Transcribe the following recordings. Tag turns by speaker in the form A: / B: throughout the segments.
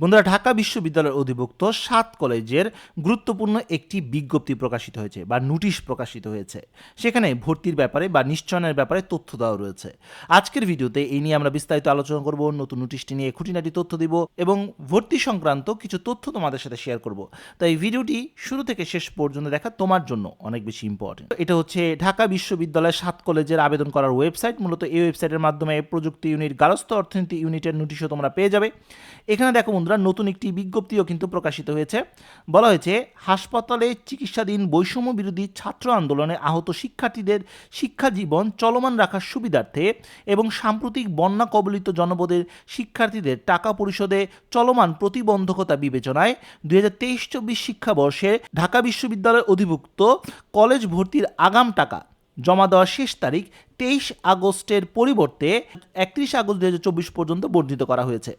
A: বন্ধুরা, ঢাকা বিশ্ববিদ্যালয়ের অধিভুক্ত সাত কলেজের গুরুত্বপূর্ণ একটি বিজ্ঞপ্তি প্রকাশিত হয়েছে বা নোটিশ প্রকাশিত হয়েছে। সেখানে ভর্তির ব্যাপারে বা নিশ্চয়নের ব্যাপারে তথ্য দেওয়া রয়েছে। আজকের ভিডিওতে এই নিয়ে আমরা বিস্তারিত আলোচনা করব, নতুন নোটিশটি নিয়ে খুঁটিনাটি তথ্য দিব এবং ভর্তি সংক্রান্ত কিছু তথ্য তোমাদের সাথে শেয়ার করব। তাই ভিডিওটি শুরু থেকে শেষ পর্যন্ত দেখা তোমার জন্য অনেক বেশি ইম্পর্টেন্ট এটা হচ্ছে ঢাকা বিশ্ববিদ্যালয়ের সাত কলেজের আবেদন করার ওয়েবসাইট মূলত এই ওয়েবসাইটের মাধ্যমে প্রযুক্তি ইউনিট গারস্থ অর্থনীতি ইউনিটের নোটিশও তোমরা পেয়ে যাবে। এখানে দেখো বন্ধুরা, নতুন একটি বিজ্ঞপ্তিও কিন্তু প্রকাশিত হয়েছে। বলা হয়েছে, হাসপাতালে চিকিৎসাধীন বৈষম্য বিরোধী ছাত্র আন্দোলনে আহত শিক্ষার্থীদের শিক্ষা জীবন চলমান রাখার সুবিধার্থে এবং সাম্প্রতিক বন্যা কবলিত জনপদের শিক্ষার্থীদের টাকা পরিশোধে চলমান প্রতিবন্ধকতা বিবেচনায় দুই হাজার তেইশ চব্বিশ শিক্ষাবর্ষে ঢাকা বিশ্ববিদ্যালয়ের অধিভুক্ত কলেজ ভর্তির আগাম টাকা জমা দেওয়ার শেষ তারিখ তেইশ আগস্টের পরিবর্তে একত্রিশ আগস্ট দু চব্বিশ পর্যন্ত বর্ধিত করা হয়েছে।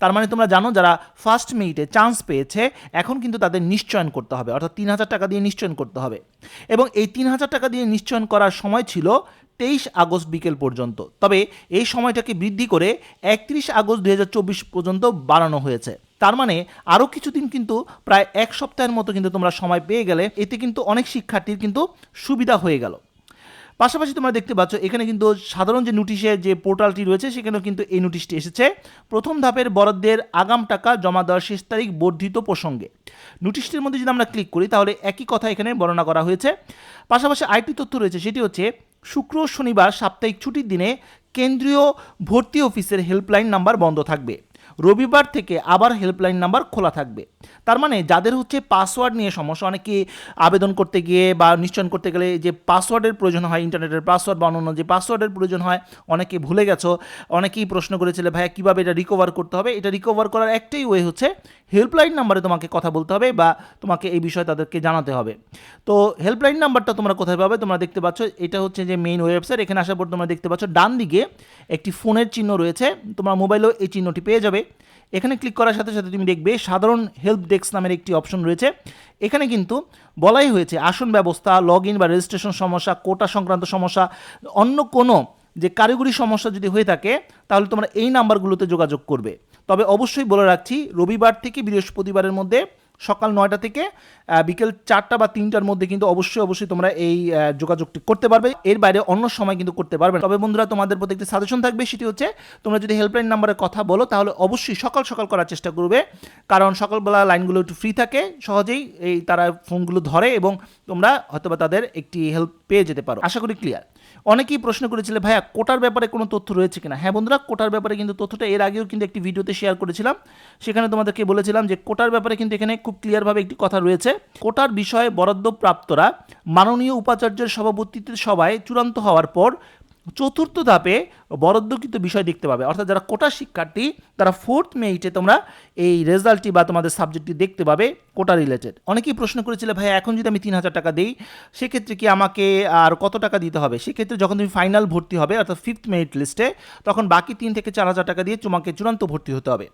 A: তার মানে তোমরা জানো যারা ফার্স্ট মেরিটে চান্স পেয়েছে, এখন কিন্তু তাদের নিশ্চয়ন করতে হবে। অর্থাৎ তিন হাজার টাকা দিয়ে নিশ্চয়ন করতে হবে। এবং এই তিন হাজার টাকা দিয়ে নিশ্চয়ন করার সময় ছিল তেইশ আগস্ট বিকেল পর্যন্ত। তবে এই সময়টাকে বৃদ্ধি করে একত্রিশ আগস্ট দুই হাজার চব্বিশ পর্যন্ত বাড়ানো হয়েছে। তার মানে আরও কিছুদিন কিন্তু প্রায় এক সপ্তাহের মতো কিন্তু তোমরা সময় পেয়ে গেলে, এতে কিন্তু অনেক শিক্ষার্থীর কিন্তু সুবিধা হয়ে গেল। পাশাপাশি তোমরা দেখতে পাচ্ছ, এখানে কিন্তু সাধারণ যে নোটিশের যে পোর্টালটি রয়েছে, সেখানেও কিন্তু এই নোটিশটি এসেছে। প্রথম ধাপের বরাদ্দের আগাম টাকা জমা দেওয়ার শেষ তারিখ বর্ধিত প্রসঙ্গে। নোটিশটির মধ্যে যদি আমরা ক্লিক করি, তাহলে একই কথা এখানে বর্ণনা করা হয়েছে। পাশাপাশি আরেকটি তথ্য রয়েছে, সেটি হচ্ছে, শুক্র, শনিবার সাপ্তাহিক ছুটির দিনে কেন্দ্রীয় ভর্তি অফিসের হেল্পলাইন নাম্বার বন্ধ থাকবে। রবিবার থেকে আবার হেল্পলাইন নাম্বার খোলা থাকবে। তার মানে যাদের হচ্ছে পাসওয়ার্ড নিয়ে সমস্যা, অনেকে আবেদন করতে গিয়ে বা নিশ্চয়ন করতে গেলে যে পাসওয়ার্ডের প্রয়োজন হয় ইন্টারনেটের পাসওয়ার্ড বা অন্যান্য যে পাসওয়ার্ডের প্রয়োজন হয়, অনেকে ভুলে গেছো, অনেকেই প্রশ্ন করেছিলে, ভাইয়া, কীভাবে এটা রিকভার করতে হবে? এটা রিকভার করার একটাই ওয়ে হচ্ছে হেল্পলাইন নাম্বারে তোমাকে কথা বলতে হবে বা তোমাকে এই বিষয়ে তাদেরকে জানাতে হবে। তো হেল্পলাইন নাম্বারটা তোমরা কোথায় পাবে? তোমরা দেখতে পাচ্ছ, এটা হচ্ছে যে মেইন ওয়েবসাইট এখানে আসার পর তোমরা দেখতে পাচ্ছ ডান দিকে একটি ফোনের চিহ্ন রয়েছে, তোমার মোবাইলেও এই চিহ্নটি পেয়ে যাবে। এখানে ক্লিক করার সাথে সাথে তুমি দেখবে সাধারণ হেল্প ডেস্ক নামের একটি অপশন রয়েছে। এখানে কিন্তু বলাই হয়েছে আসন ব্যবস্থা লগ ইন বা রেজিস্ট্রেশন সমস্যা কোটা সংক্রান্ত সমস্যা, অন্য কোনো যে কারিগরি সমস্যা যদি হয়ে থাকে, তাহলে তোমরা এই নাম্বারগুলোতে যোগাযোগ করবে। তবে অবশ্যই বলে রাখছি, রবিবার থেকে বৃহস্পতিবারের মধ্যে সকাল নয়টা থেকে বিকেল চারটা বা তিনটার মধ্যে কিন্তু অবশ্যই অবশ্যই তোমরা এই যোগাযোগটি করতে পারবে। এর বাইরে অন্য সময় কিন্তু করতে পারবে তবে বন্ধুরা, তোমাদের প্রতি একটি সাজেশন থাকবে, সেটি হচ্ছে, তোমরা যদি হেল্পলাইন নাম্বারে কথা বলো, তাহলে অবশ্যই সকাল সকাল করার চেষ্টা করবে। কারণ সকালবেলা লাইনগুলো একটু ফ্রি থাকে, সহজেই এই তারা ফোনগুলো ধরে এবং তোমরা হয়তোবা তাদের একটি হেল্প পেয়ে যেতে পারো। আশা করি ক্লিয়ার অনেকেই প্রশ্ন করেছিলে, ভাইয়া, কোটার ব্যাপারে কোনো তথ্য রয়েছে কিনা? হ্যাঁ বন্ধুরা, কোটার ব্যাপারে কিন্তু তথ্যটা এর আগেও কিন্তু একটি ভিডিওতে শেয়ার করেছিলাম। সেখানে তোমাদেরকে বলেছিলাম যে, কোটার ব্যাপারে কিন্তু এখানে খুব ক্লিয়ারভাবে একটি কথা রয়েছে। কোটার বিষয়ে বরাদ্দপ্রাপ্তরা মাননীয় উপাচার্যের সভাপতিত্বে সভায় চূড়ান্ত হওয়ার পর চতুর্থ ধাপে বরাদ্দকৃত বিষয় দেখতে পাবে। অর্থাৎ যারা কোটা শিক্ষার্থী, তারা ফোর্থ মেইটে তোমরা এই রেজাল্টটি বা তোমাদের সাবজেক্টটি দেখতে পাবে। কোটা রিলেটেড অনেকেই প্রশ্ন করেছিলে ভাই এখন যদি আমি তিন হাজার টাকা দিই, সেক্ষেত্রে কি আমাকে আর কত টাকা দিতে হবে? সেক্ষেত্রে যখন তুমি ফাইনাল ভর্তি হবে, অর্থাৎ ফিফথ মেরিট লিস্টে তখন বাকি তিন থেকে চার হাজার টাকা দিয়ে তোমাকে চূড়ান্ত ভর্তি হতে হবে।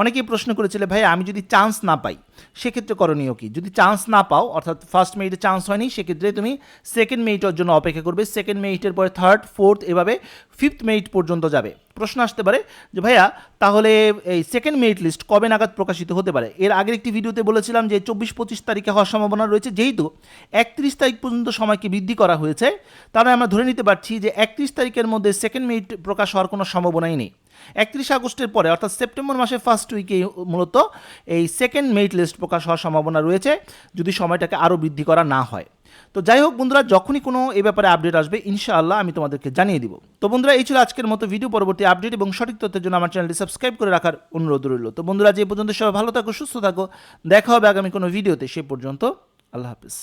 A: অনেকেই প্রশ্ন করেছিলে ভাই আমি যদি চান্স না পাই, সেক্ষেত্রে করণীয় কি? যদি চান্স না পাও, অর্থাৎ ফার্স্ট মেরিটে চান্স হয়নি, সেক্ষেত্রে তুমি সেকেন্ড মেরিটের জন্য অপেক্ষা করবে। সেকেন্ড মেরিটের পরে থার্ড ফোর্থ এভাবে ফিফথ মেরিট পর্যন্ত যাবে। প্রশ্ন আসতে পারে যে, ভাইয়া, তাহলে এই সেকেন্ড মেরিট লিস্ট কবে নাগাদ প্রকাশিত হতে পারে? এর আগের একটি ভিডিওতে বলেছিলাম যে, চব্বিশ পঁচিশ তারিখে হওয়ার সম্ভাবনা রয়েছে। যেহেতু একত্রিশ তারিখ পর্যন্ত সময়কে বৃদ্ধি করা হয়েছে, তাহলে আমরা ধরে নিতে পারছি যে, একত্রিশ তারিখের মধ্যে সেকেন্ড মেরিট প্রকাশ হওয়ার কোনো সম্ভাবনাই নেই। একত্রিশ আগস্টের পরে, অর্থাৎ সেপ্টেম্বর মাসের ফার্স্ট উইকে মূলত এই সেকেন্ড মেরিট লিস্ট প্রকাশ হওয়ার সম্ভাবনা রয়েছে। যদি সময়টাকে আরও বৃদ্ধি করা না হয়। তো যাই হোক বন্ধুরা, যখনই কোনো এ ব্যাপারে আপডেট আসবে, ইনশাআল্লাহ আমি তোমাদেরকে জানিয়ে দিব। তো বন্ধুরা, এই ছিল আজকের মতো ভিডিও পরবর্তী আপডেট এবং সঠিক তথ্যের জন্য আমার চ্যানেলটি সাবস্ক্রাইব করে রাখার অনুরোধ রইল। তো বন্ধুরা, যে পর্যন্ত সবাই ভালো থাকো, সুস্থ থাকো, দেখা হবে আগামী কোনো ভিডিওতে সে পর্যন্ত আল্লাহ হাফিজ।